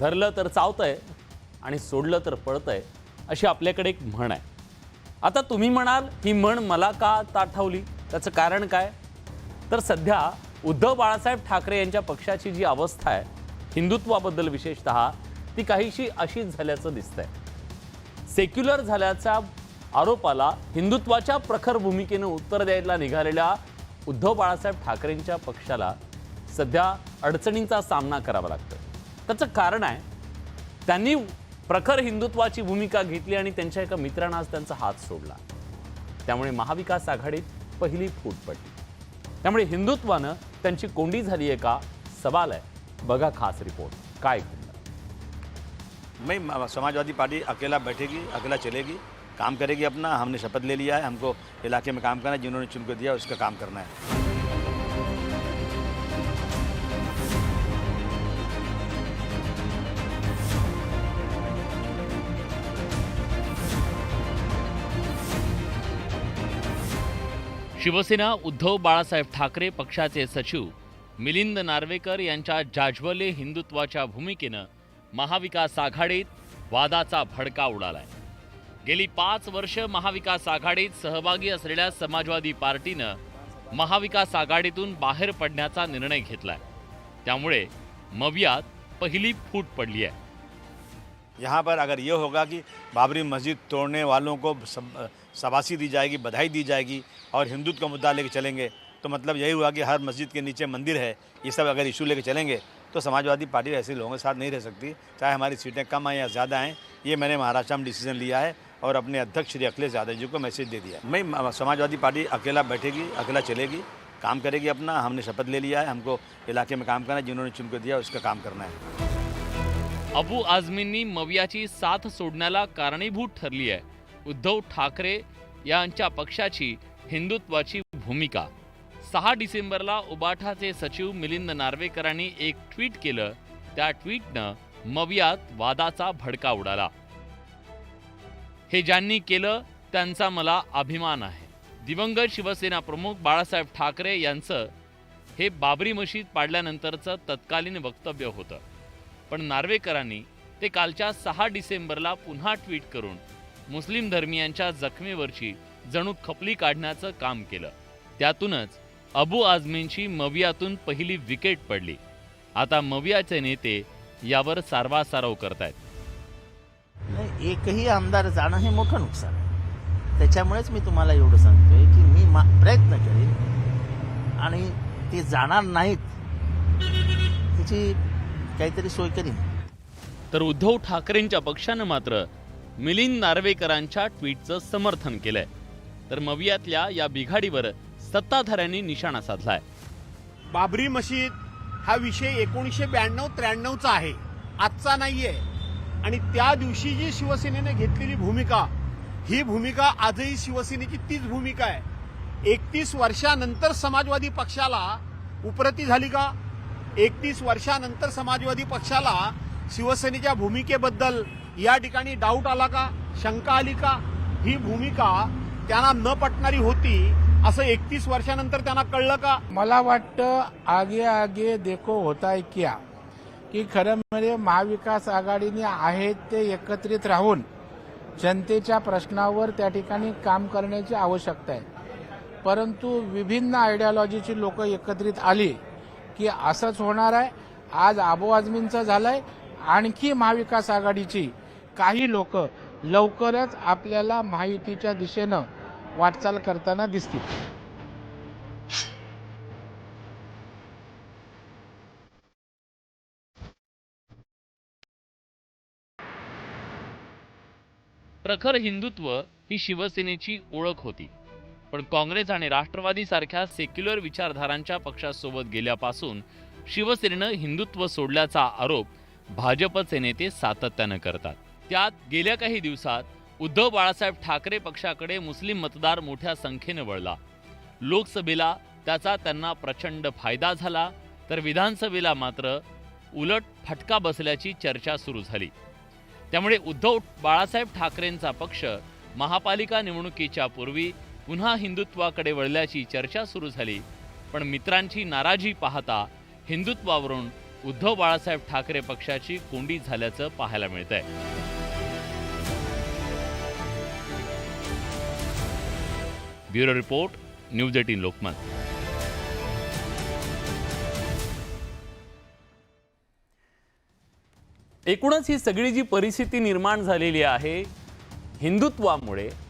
धरलं तर चावतंय आणि सोडलं तर पळतंय अशी आपल्याकडे एक म्हण आहे. आता तुम्ही म्हणाल ही म्हण मला का ताठवली? त्याचं कारण काय? तर सध्या उद्धव बाळासाहेब ठाकरे यांच्या पक्षाची जी अवस्था आहे हिंदुत्वाबद्दल विशेषतः ती काहीशी अशीच झाल्याचं दिसतंय. सेक्युलर झाल्याच्या आरोपाला हिंदुत्वाच्या प्रखर भूमिकेनं उत्तर द्यायला निघालेल्या उद्धव बाळासाहेब ठाकरेंच्या पक्षाला सध्या अडचणींचा सामना करावा लागतो त्याचं कारण आहे त्यांनी प्रखर हिंदुत्वाची भूमिका घेतली आणि त्यांच्या एका मित्रानं आज त्यांचा हात सोडला. त्यामुळे महाविकास आघाडीत पहिली फूट पडली. त्यामुळे हिंदुत्वानं त्यांची कोंडी झाली आहे का सवाल आहे. बघा खास रिपोर्ट. काय मैं समाजवादी पार्टी अकेला बैठेगी अकेला चलेगी काम करेगी अपना हमने शपथ ले लिया है हमको इलाके में काम करना है जिन्होंने चुनकर दिया उसका काम करना है। शिवसेना उद्धव बाळासाहेब ठाकरे पक्षाचे सचिव मिलिंद नार्वेकर यांच्या जाज्वले हिंदुत्वाच्या भूमिकेनं महाविकास आघाडीत वादाचा भडका उडालाय. गेली पाच वर्ष महाविकास आघाडीत सहभागी असलेल्या समाजवादी पार्टीनं महाविकास आघाडीतून बाहेर पडण्याचा निर्णय घेतलाय. त्यामुळे मवियात पहिली फूट पडली आहे यहाँ पर अगर ये होगा कि बाबरी मस्जिद तोड़ने वालों को शाबाशी दी जाएगी, बधाई दी जाएगी और हिंदुत्व का मुद्दा लेके चलेंगे तो मतलब यही हुआ कि हर मस्जिद के नीचे मंदिर है, ये सब अगर इशू लेके चलेंगे तो समाजवादी पार्टी ऐसे लोगों के साथ नहीं रह सकती, चाहे हमारी सीटें कम आएँ या ज़्यादा आएँ, ये मैंने महाराष्ट्र में डिसीज़न लिया है और अपने अध्यक्ष श्री अखिलेश यादव जी को मैसेज दे दिया। मैं, समाजवादी पार्टी अकेला बैठेगी, अकेला चलेगी, काम करेगी अपना, हमने शपथ ले लिया है, हमको इलाके में काम करना है, जिन्होंने चुन को दिया उसका काम करना है अबू आझमींनी मवियाची साथ सोडण्याला कारणीभूत ठरली आहे. उद्धव ठाकरे यांच्या पक्षाची हिंदुत्वाची भूमिका. सहा डिसेंबरला उबाठाचे सचिव मिलिंद नार्वेकरांनी एक ट्विट केलं. त्या ट्विटनं मवियात वादाचा भडका उडाला. हे ज्यांनी केलं त्यांचा मला अभिमान आहे. दिवंगत शिवसेना प्रमुख बाळासाहेब ठाकरे यांचं हे बाबरी मशीद पाडल्यानंतरचं तत्कालीन वक्तव्य होतं. पण नार्वेकरांनी ते कालच्या सहा डिसेंबरला पुन्हा ट्विट करून मुस्लिम धर्मियांच्या जखमेवरची जणू खपली काढण्याचं काम केलं. त्यातूनच अबू आझमींची मवियातून पहिली विकेट पडली. आता मवियाचे नेते यावर सारवासारव करतायत. नाही एकही आमदार जाणं हे मोठं नुकसान आहे. त्याच्यामुळेच मी तुम्हाला एवढं सांगतोय की मी मा प्रयत्न करेन आणि ते जाणार नाहीत. त्याची काहीतरी सोय करीन. तर उद्धव ठाकरेंच्या पक्षानं मात्र मिलिंद नार्वेकरांच्या ट्विटचं समर्थन केलंय. तर मवियातल्या या बिघाडीवर सत्ताधाऱ्यांनी निशाणा साधलाय. बाबरी मशीद हा विषय एकोणीसशे ब्याण्णव त्र्याण्णवचा आहे. आजचा नाहीये. आणि त्या दिवशी जी शिवसेनेने घेतलेली भूमिका ही भूमिका आजही शिवसेनेची तीच भूमिका आहे. एकतीस वर्षानंतर समाजवादी पक्षाला उपरती झाली का? एकतीस वर्षानंतर समाजवादी पक्षाला शिवसेनेच्या भूमिकेबद्दल या ठिकाणी डाऊट आला का? शंका आली का? ही भूमिका त्यांना न पटणारी होती असं एकतीस वर्षानंतर त्यांना कळलं का? मला वाटतं आगे आगे देखो होता क्या? की खरं म्हणजे महाविकास आघाडीने आहेत ते एकत्रित राहून जनतेच्या प्रश्नावर त्या ठिकाणी काम करण्याची आवश्यकता आहे. परंतु विभिन्न आयडियॉलॉजीची लोक एकत्रित आली. की असंच होणार आहे. आज आबो आझमींचं झालंय. आणखी महाविकास आघाडीची काही लोक लवकरच आपल्याला माहितीच्या दिशेनं वाटचाल करताना दिसतील. प्रखर हिंदुत्व ही शिवसेनेची ओळख होती. पण काँग्रेस आणि राष्ट्रवादीसारख्या सेक्युलर विचारधारांच्या पक्षासोबत गेल्यापासून शिवसेनेनं हिंदुत्व सोडल्याचा आरोप भाजपचे नेते सातत्यानं करतात. त्यात गेल्या काही दिवसात उद्धव बाळासाहेब ठाकरे पक्षाकडे मुस्लिम मतदार मोठ्या संख्येनं वळला. लोकसभेला त्याचा त्यांना प्रचंड फायदा झाला तर विधानसभेला मात्र उलट फटका बसल्याची चर्चा सुरू झाली. त्यामुळे उद्धव बाळासाहेब ठाकरेंचा पक्ष महापालिका निवडणुकीच्या पूर्वी पुन्हा हिंदुत्वाकडे वळल्याची चर्चा सुरू झाली. पण मित्रांची नाराजी पाहता हिंदुत्वावरून उद्धव बाळासाहेब ठाकरे पक्षाची कोंडी झाल्याचं पाहायला मिळत आहे bureau report news eighteen Lokmat. एकूणच ही सगळी जी परिस्थिती निर्माण झालेली आहे हिंदुत्वामुळे